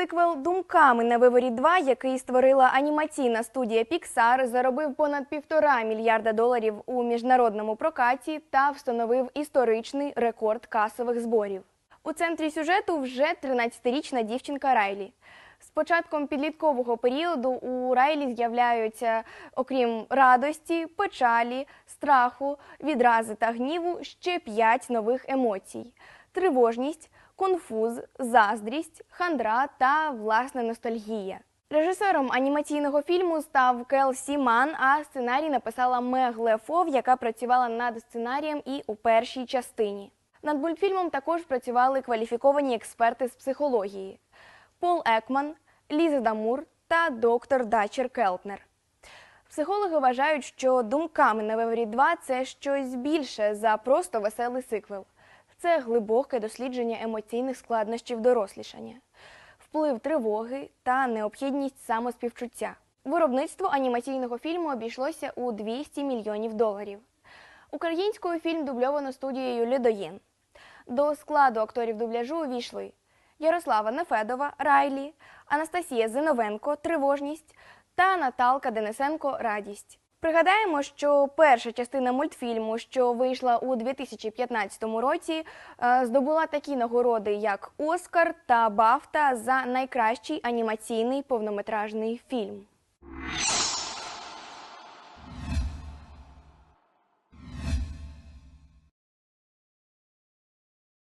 Сиквел Думками на виворі 2, який створила анімаційна студія Pixar, заробив понад півтора мільярда доларів у міжнародному прокаті та встановив історичний рекорд касових зборів. У центрі сюжету вже 13-річна дівчинка Райлі. З початком підліткового періоду у Райлі з'являються, окрім радості, печалі, страху, відрази та гніву, ще п'ять нових емоцій: тривожність, конфуз, заздрість, хандра та власне ностальгія. Режисером анімаційного фільму став Келсі Ман, а сценарій написала Мег Лефов, яка працювала над сценарієм і у першій частині. Над мультфільмом також працювали кваліфіковані експерти з психології: Пол Екман, Ліза Дамур та доктор Дачер Келтнер. Психологи вважають, що думками на виворі 2 це щось більше за просто веселий сиквел. Це глибоке дослідження емоційних складнощів дорослішання, вплив тривоги та необхідність самоспівчуття. Виробництво анімаційного фільму обійшлося у 200 мільйонів доларів. Українською фільм дубльовано студією Лідоєн. До складу акторів дубляжу увійшли Ярослава Нефедова, Райлі, Анастасія Зиновенко, Тривожність та Наталка Денисенко Радість. Пригадаємо, що перша частина мультфільму, що вийшла у 2015 році, е, здобула такі нагороди, як Оскар та Бафта за найкращий анімаційний повнометражний фільм.